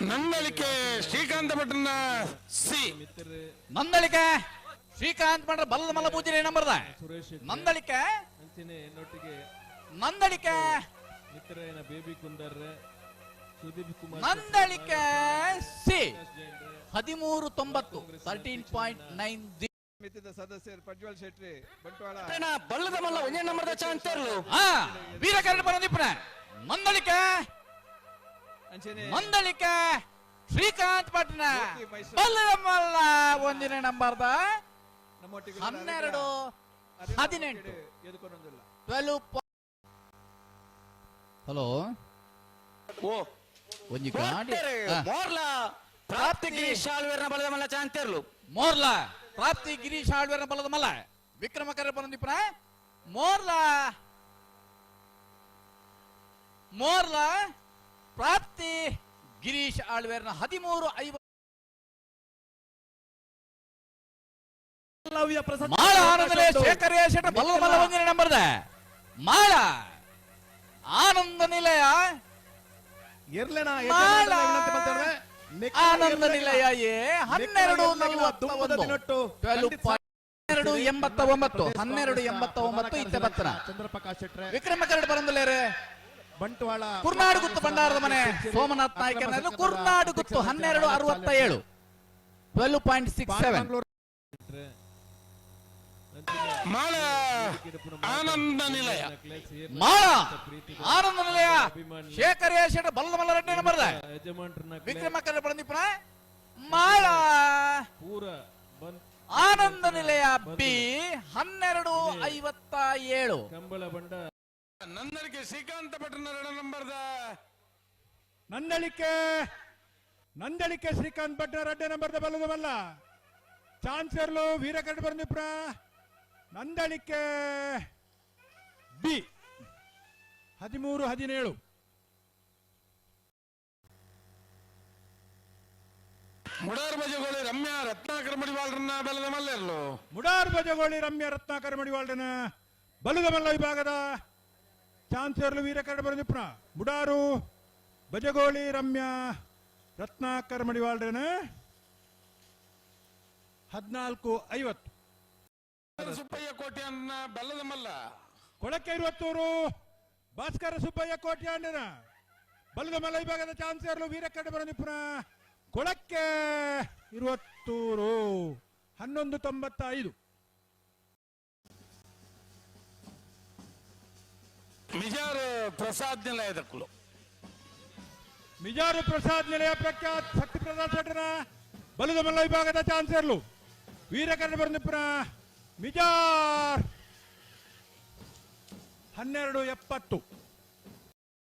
ನನ್ನಳಿಕೆ ಶ್ರೀಕಾಂತ ಭಟ್ರನ್ನ ಸಿ. ನಂದಳಿಕೆ ಶ್ರೀಕಾಂತ್ ಭಟ್ರ ಬಲ್ಲದ ಮಲ್ಲ ಪೂಜೆ ನಂಬರ್ದ? ನಂದಳಿಕೆ ನಂದಳಿಕೆ ಮಿತ್ರಯ್ಯನ ಬೇಬಿ ಕುಂದರ್ ಸುದೀಪ್ ಕುಮಾರ್ ನಂದಳಿಕೆ ಸಿ. ಹದಿಮೂರು ತೊಂಬತ್ತು ತರ್ಟೀನ್ ಪಾಯಿಂಟ್ ನೈನ್ ಸಮಿತಿದ ಸದಸ್ಯರು ಪ್ರಜ್ವಲ್ ಶೆಟ್ಟಿ ಬಂಟ್ವಾಳ. ಬಲ್ಲದ ಮಲ್ಲ ಒಂದೇ ನಂಬರ್ದ ಚಾನ್ಸ್ ತೆರಲು. ಹಾ ವೀರಕರಣ ಬರೋದಿಪ್ಪನ ನಂದಳಿಕೆ ನಂದಳಿಕೆ ಶ್ರೀಕಾಂತ್. ಬಲ್ಲದ ಮಲ್ಲ ಒಂದಿನ ನಂಬರ್ದ ಹನ್ನೆರಡು ಹದಿನೆಂಟು. Twelve hello? ಓ ಒಂಜಿ ಗಾಡಿ ಮೋರ್ಲಾ. ಪ್ರಾಪ್ತಿ ಗಿರೀಶ್ ಆಳ್ವೇರ್ನ ಬಲದ ಮಲ್ಲ ಚಾನ್ಸ್ ಮೋರ್ಲಾ ಮೋರ್ಲ. ಪ್ರಾಪ್ತಿ ಗಿರೀಶ್ ಆಳ್ವೇರ್ನ ಬಲದ ಮಲ್ಲ. ವಿಕ್ರಮಕರ ಬಂದಿಪ್ಪನ ಮೋರ್ಲಾ. ಮೋರ್ಲಾ. ಪ್ರಾಪ್ತಿ ಗಿರೀಶ್ ಆಳ್ವೇರ್ನ ಹದಿಮೂರು ಐವತ್ತು ಮಾಳ ನಂಬರ್ದ ಆನಂದ ನಿಲಯ. ಆನಂದ ನಿಲಯ ಎ ಹನ್ನೆರಡು ನಲವತ್ತ ಹನ್ನೆರಡು ಎಂಬತ್ತ ಒಂಬತ್ತು ಹನ್ನೆರಡು ಎಂಬತ್ತ ಒಂಬತ್ತು ಇತ್ತೆ ಬತ್ತನ ಚಂದ್ರಪ್ರಕಾಶ್ ಶೆಟ್ಟರೆ ವಿಕ್ರಮ ಕರಡ್ ಬರಂದಲೇರೆ ಬಂಟ್ವಾಳ ಕುರ್ನಾಡು ಗುತ್ತು ಭಂಡಾರದ ಮನೆ. ಸೋಮನಾಥ್ ನಾಯ್ಕನ ಕುರ್ನಾಡು ಗುತ್ತು ಹನ್ನೆರಡು ಅರವತ್ತ ಏಳು twelve point six seven Mala Ananda Nilaya. Mala Ananda Nilaya. Shekara ಶೆಟ್ಟ ಬಲ್ಲದ ಮಲ್ಲ ರೆಡ್ಡಿ ನಂಬರ್ದ ವಿಕ್ರಮ ಕರಡು ಬರಂದಿಪ್ಪನ ಮಾಳ. ಪೂರ ಆನಂದ ನಿಲಯ ಬಿ ಹನ್ನೆರಡು ಐವತ್ತ ಏಳು. ಕಂಬಳ ಬಂಡ ನನ್ನಳಿಕೆ ಶ್ರೀಕಾಂತ ಎರಡು ನಂಬರ್ದ. ನಂದಳಿಕೆ ನಂದಳಿಕೆ ಶ್ರೀಕಾಂತ್ ಭಟ್ ರಡ್ಡೆ ನಂಬರ್ದ ಬಲ್ಲದ ಬಲ್ಲ ಚಾನ್ಸರ್ಲು ವೀರಕರಡು ಬರ್ನಿಪ್ರ ನಂದಳಿಕೆ ಬಿ. ಹದಿಮೂರು ಹದಿನೇಳು. ಮುಡಾರ್ ಬಜಗೋಳಿ ರಮ್ಯಾ ರತ್ನಾಕರ ಮಡಿವಾಳ್ರನ್ನ ಬಲದ ಮಲ್ಲ ಇರಲು ಮುಡಾರ್ ಬಜಗೋಳಿ ರಮ್ಯಾ ರತ್ನಾಕರ ಮಡಿವಾಳ್ರನ್ನ ಬಲದ ಮಲ್ಲ ವಿಭಾಗದ ಚಾನ್ಸರ್ಲು ವೀರಕರಡು ಬರ್ನಿಪ್ರ ಬುಡಾರು ಭಜಗೋಳಿ ರಮ್ಯ ರತ್ನಾಕರ ಮಡಿವಾಳ್ರೇನ ಹದಿನಾಲ್ಕು ಐವತ್ತು. ಸುಬ್ಬಯ್ಯ ಕೋಟೆ ಬೆಲ್ಲದ ಮಲ್ಲ. ಕೊಳಕ್ಕೆ ಇರುವತ್ತೂರು ಭಾಸ್ಕರ ಸುಬ್ಬಯ್ಯ ಕೋಟ್ಯಾಂಡನ ಬಲ್ಲದ ಮಲ್ಲ ವಿಭಾಗದ ಚಾನ್ಸರ್ಲು ವೀರಕಡ್ಡ ಬರನಿಪುರ ಕೊಳಕ್ಕೆ ಇರುವತ್ತೂರು ಹನ್ನೊಂದು ತೊಂಬತ್ತ ಐದು ಮಿಜಾರ್ ಪ್ರಸಾದ್ ನಿಲಯದಕ್ಕಲು ಮಿಜಾರು ಪ್ರಸಾದ್ ನಿಲಯ ಪ್ರಖ್ಯಾತ್ ಶಕ್ತಿ ಪ್ರಸಾದ್ ಶೆಟ್ಟರ ಬಲದ ಮಲ್ಲ ವಿಭಾಗದ ಚಾನ್ಸರ್ಲು ವೀರಕಡ್ಡ ಬರನಿಪುರ ಮಿಜಾರ್ ಹನ್ನೆರಡು ಎಪ್ಪತ್ತು.